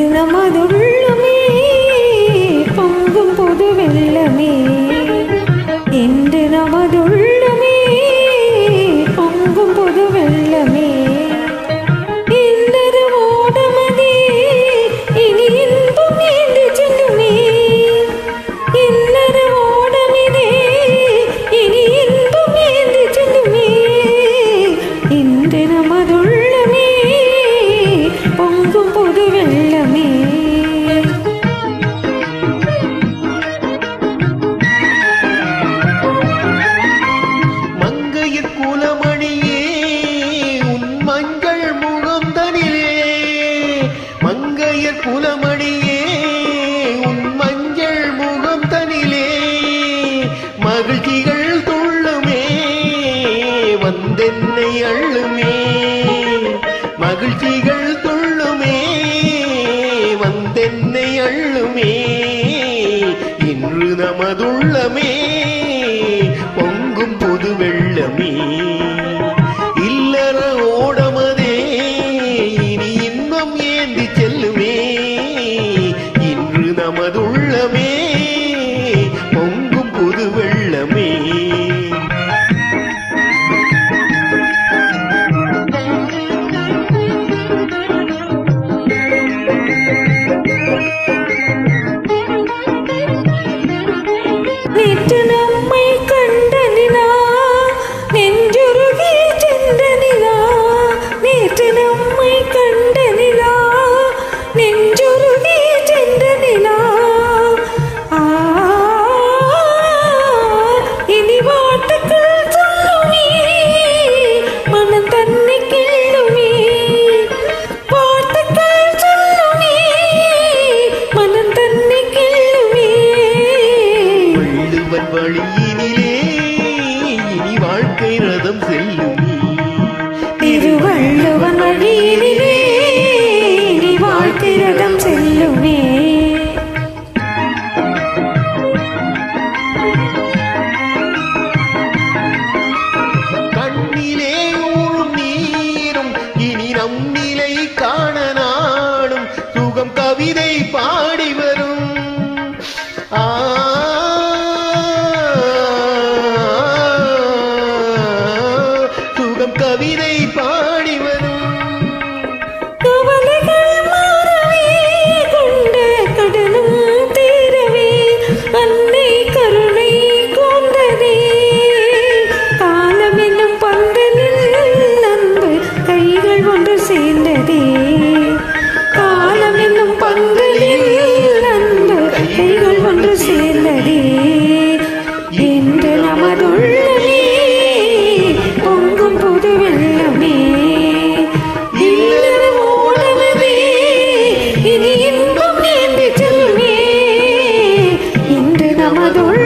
நமது மகிழ்ச்சிகள் துள்ளுமே வந்தென்னை அள்ளுமே இன்று நமதுள்ளமே பொங்கும் புது வெள்ளமே. இல்லற ஓடமதே இனி இன்னும் ஏந்தி செல்லுமே இன்று நமதுள்ளமே பொங்கும் புது வெள்ளமே. വിട്ടുനോ வழியினிலே இனி வாழ்க்கை ரதம் செல்லும். திருவள்ளுவன் வழியினிலே இனி வாழ்க்கை ரதம் செல்லுமே. கண்ணிலே ஊறும் நீரும் இனி நம் நிலை காண நாடும். சுகம் கவிதை பாட আদর